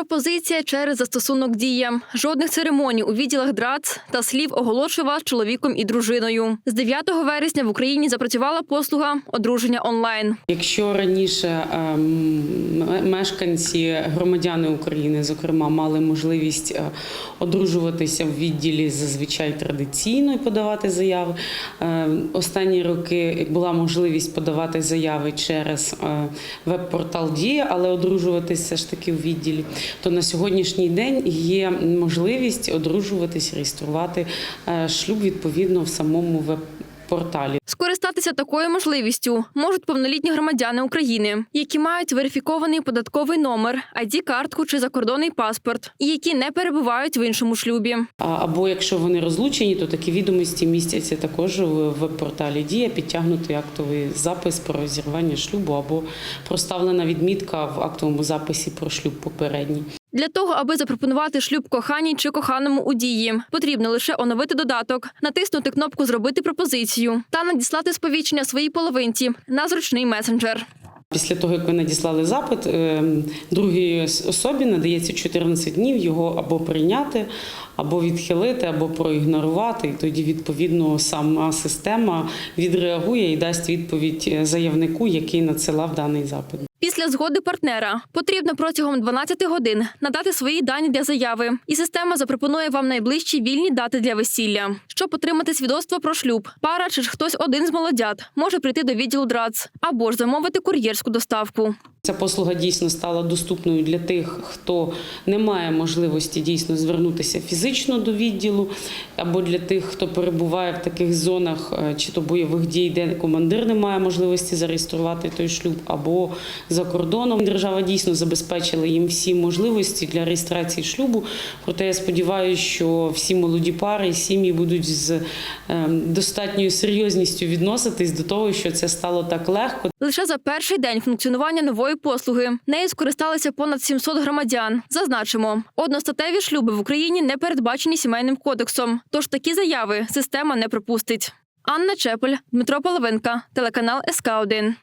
Пропозиція через застосунок дія. Жодних церемоній у відділах ДРАЦ та слів оголошую вас чоловіком і дружиною. З 9 вересня в Україні запрацювала послуга одруження онлайн. Якщо раніше ем, мешканці громадяни України, зокрема, мали можливість е, одружуватися в відділі зазвичай традиційно і подавати заяви, е, останні роки була можливість подавати заяви через е, веб-портал Дія, але одружуватися ж таки в відділі, то на сьогоднішній день є можливість одружуватись, реєструвати е, шлюб відповідно в самому веб-порталі. Скористатися такою можливістю можуть повнолітні громадяни України, які мають верифікований податковий номер, id картку чи закордонний паспорт, і які не перебувають в іншому шлюбі. Або якщо вони розлучені, то такі відомості містяться також в веб-порталі Дія, підтягнутий актовий запис про розірвання шлюбу або проставлена відмітка в актовому записі про шлюб попередній. Для того, аби запропонувати шлюб коханій чи коханому у дії, потрібно лише оновити додаток, натиснути кнопку Зробити пропозицію та надіслати сповіщення своїй половинці на зручний месенджер. Після того, як ви надіслали запит, е, другій особі надається 14 днів його або прийняти, або відхилити, або проігнорувати. І тоді, відповідно, сама система відреагує і дасть відповідь е, заявнику, який надсилав даний запит. Після згоди партнера потрібно протягом 12 годин надати свої дані для заяви, і система запропонує вам найближчі вільні дати для весілля. Щоб отримати свідоцтво про шлюб, пара чи ж хтось один з молодят може прийти до відділу ДРАЦ або ж замовити кур'єрську доставку. Ця послуга дійсно стала доступною для тих, хто не має можливості дійсно звернутися фізично до відділу, або для тих, хто перебуває в таких зонах е, чи то бойових дій, де командир не має можливості зареєструвати той шлюб, або за кордоном. Держава дійсно забезпечила їм всі можливості для реєстрації шлюбу. Проте я сподіваюся, що всі молоді пари і сім'ї будуть з е, достатньою серйозністю відноситись до того, що це стало так легко. Лише за перший день функціонування нової послуги нею скористалися понад 700 громадян. Зазначимо, одностатеві шлюби в Україні не передбачені сімейним кодексом, тож такі заяви система не пропустить. Анна Чепель, Дмитро Половинка, телеканал СК 1